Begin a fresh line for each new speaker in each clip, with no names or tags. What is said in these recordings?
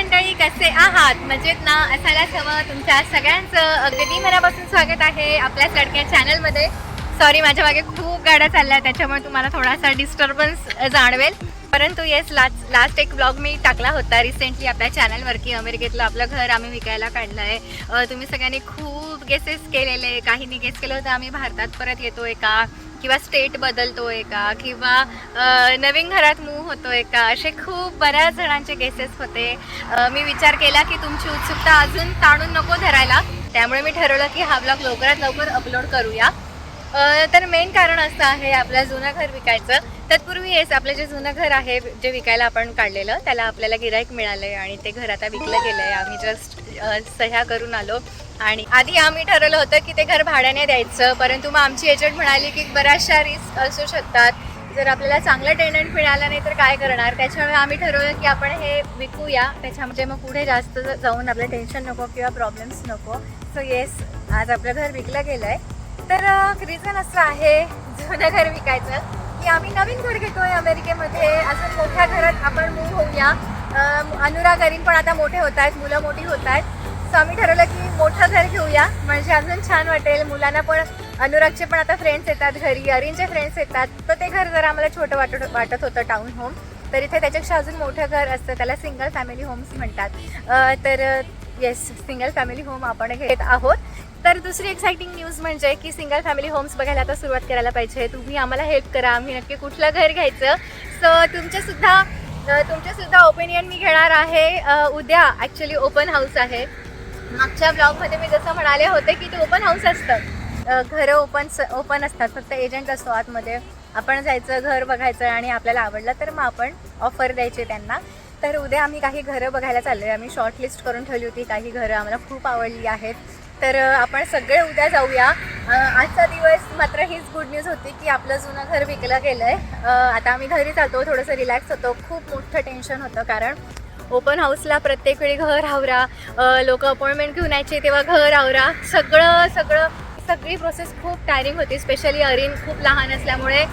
मंडळी कसे आहात? मजेत ना? असायलाच हवं. तुमच्या सगळ्यांचं अगदी मनापासून स्वागत आहे आपल्या लडक्या चॅनलमध्ये. सॉरी माझ्या मागे खूप गाड्या चालल्या त्याच्यामुळे तुम्हाला थोडासा डिस्टर्बन्स जाणवेल. परंतु येस लास्ट लास्ट एक ब्लॉग मी टाकला होता रिसेंटली आपल्या चॅनलवर की अमेरिकेतलं आपलं घर आम्ही विकायला काढलं आहे तुम्ही सगळ्यांनी खूप गेसेस केलेले काहींनी गेस केलं होतं आम्ही भारतात परत येतोय का किंवा स्टेट बदलतोय का? किंवा नवीन घरात मूव होतोय का? असे खूप बऱ्याच जणांचे केसेस होते. मी विचार केला की तुमची उत्सुकता अजून ताणून नको धरायला. त्यामुळे मी ठरवलं की हा ब्लॉग लवकरात लवकर अपलोड करूया. तर मेन कारण असं आहे आपलं जुनं घर विकायचं. तत्पूर्वी येस आपलं जे जुनं घर आहे जे विकायला आपण काढलेलं त्याला आपल्याला गिराईक मिळालं आहे आणि ते घर आता विकलं गेलं आहे आम्ही जस्ट सह्या करून आलो. आणि आधी आम्ही ठरवलं होतं की ते घर भाड्याने द्यायचं परंतु मग आमची एजंट म्हणाली की बऱ्याचशा रिस्क असू शकतात. जर आपल्याला चांगलं टेनंट मिळालं नाही तर काय करणार? त्याच्यामुळे आम्ही ठरवलं की आपण हे विकूया. त्याच्यामध्ये मग पुढे जास्त जाऊन आपलं टेन्शन नको किंवा प्रॉब्लेम्स नको. सो येस आज आपलं घर विकलं गेलं आहे तर रिझन असं आहे जुनं घर विकायचं. की आम्ही नवीन घर घेतोय अमेरिकेमध्ये. अजून मोठ्या घरात आपण मूव होऊया. अनुराग अरीन पण आता मोठे होत आहेत मुलं मोठी होत आहेत. सो आम्ही ठरवलं की मोठं घर घेऊया. म्हणजे अजून छान वाटेल. मुलांना पण अनुरागचे पण आता फ्रेंड्स येतात घरी. अरिनचे फ्रेंड्स येतात. तर ते घर जरा आम्हाला छोटं वाटत वाटत होतं टाऊन होम तर इथे त्याच्यापेक्षा अजून मोठं घर असतं. त्याला सिंगल फॅमिली होम्स म्हणतात. तर येस सिंगल फॅमिली होम आपण घेत आहोत. तर दुसरी एक्साइटिंग न्यूज म्हणजे की सिंगल फॅमिली होम्स बघायला आता सुरुवात करायला पाहिजे. तुम्ही आम्हाला हेल्प करा. आम्ही नक्की कुठलं घर घ्यायचं? सो तुमचेसुद्धा तुमच्यासुद्धा तुमचेसुद्धा ओपिनियन मी घेणार आहे. उद्या ॲक्च्युली ओपन हाऊस आहे. मागच्या ब्लॉगमध्ये मी जसं म्हणाले होते की ते ओपन हाऊस असतं. घरं ओपन ओपन असतात. फक्त एजंट असतो आतमध्ये. आपण जायचं घर बघायचं आणि आपल्याला आवडलं तर मग आपण ऑफर द्यायची त्यांना. तर उद्या आम्ही काही घरं बघायला चाललो आहे आम्ही शॉर्टलिस्ट करून ठेवली होती. काही घरं आम्हाला खूप आवडली आहेत. तर आपण सगळे उद्या जाऊया. आजचा दिवस मात्र हीच गुड न्यूज होती की आपलं जुनं घर विकलं गेलं आहे आता आम्ही घरी जातो थोडंसं रिलॅक्स होतो. खूप मोठं टेन्शन होतं कारण ओपन हाऊसला प्रत्येक वेळी घर आवरा लोक अपॉइंटमेंट घेऊन यायचे तेव्हा घर आवरा. सगळं सगळं सगळी प्रोसेस खूप टायरिंग होती स्पेशली अरिन खूप लहान असल्यामुळे.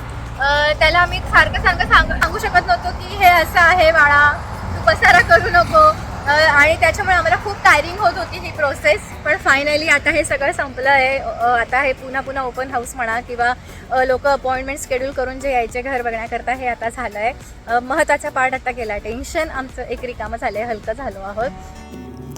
त्याला आम्ही सारखं सारखं सांग सांगू शकत नव्हतो की हे असं आहे बाळा तू पसारा करू नको. आणि त्याच्यामुळे आम्हाला खूप टायरिंग होत होती ही प्रोसेस पण फायनली आता हे सगळं संपलं आहे आता हे पुन्हा पुन्हा ओपन हाऊस म्हणा किंवा लोक अपॉइंटमेंट शेड्यूल करून जे यायचे घर बघण्याकरता हे आता झालं आहे महत्त्वाचा पार्ट आता केला टेन्शन आमचं एक रिकामं झालं आहे हलकं झालो आहोत.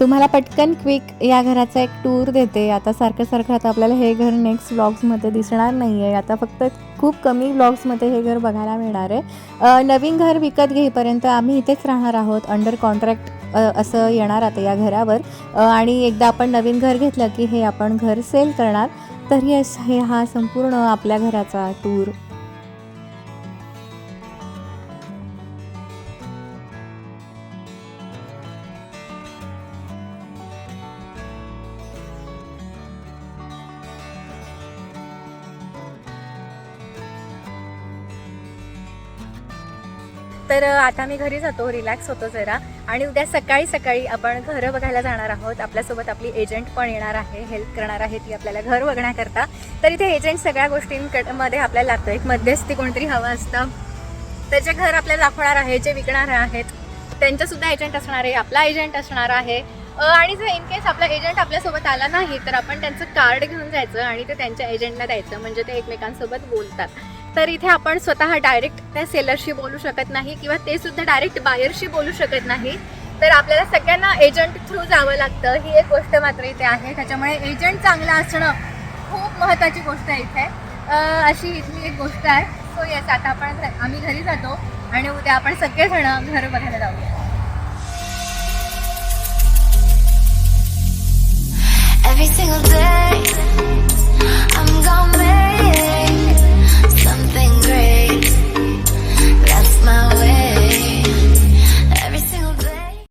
तुम्हाला पटकन क्विक या घराचा एक टूर देते. आता सारखं सारखं आता आपल्याला हे घर नेक्स्ट ब्लॉग्समध्ये दिसणार नाही आहे आता फक्त खूप कमी ब्लॉग्समध्ये हे घर बघायला मिळणार आहे. नवीन घर विकत घेईपर्यंत आम्ही इथेच राहणार आहोत. अंडर कॉन्ट्रॅक्ट असं येणार आता या घरावर. आणि एकदा आपण नवीन घर घेतलं की हे आपण घर सेल करणार. तर हे हा संपूर्ण आपल्या घराचा टूर
तर आता मी घरी जातो. रिलॅक्स होतो जरा. आणि उद्या सकाळी सकाळी आपण घरं बघायला जाणार आहोत. आपल्यासोबत आपली एजंट पण येणार आहे. हेल्प करणार आहे ती आपल्याला घर बघण्याकरता. तर इथे एजंट सगळ्या गोष्टींमध्ये आपल्याला लागतो एक मध्यस्थी कोणतरी हवं असतं. त्याचे घर आपल्याला दाखवणार आहे जे विकणार आहेत त्यांच्यासुद्धा एजंट असणार आहे. आपला एजंट असणार आहे. आणि जर इन केस आपला एजंट आपल्यासोबत आला नाही तर आपण त्यांचं कार्ड घेऊन जायचं आणि ते त्यांच्या एजंटला द्यायचं. म्हणजे ते एकमेकांसोबत बोलतात. तर इथे आपण स्वतः डायरेक्ट त्या सेलरशी बोलू शकत नाही किंवा ते सुद्धा डायरेक्ट बायरशी बोलू शकत नाही. तर आपल्याला सगळ्यांना एजंट थ्रू जावं लागतं. ही एक गोष्ट मात्र इथे आहे. त्याच्यामुळे एजंट चांगला असणं खूप महत्त्वाची गोष्ट आहे इथे. अशी इथली एक गोष्ट आहे. सो येस आता आपण आम्ही घरी जातो आणि उद्या आपण सगळेजण घर बघायला जाऊया.
Every single day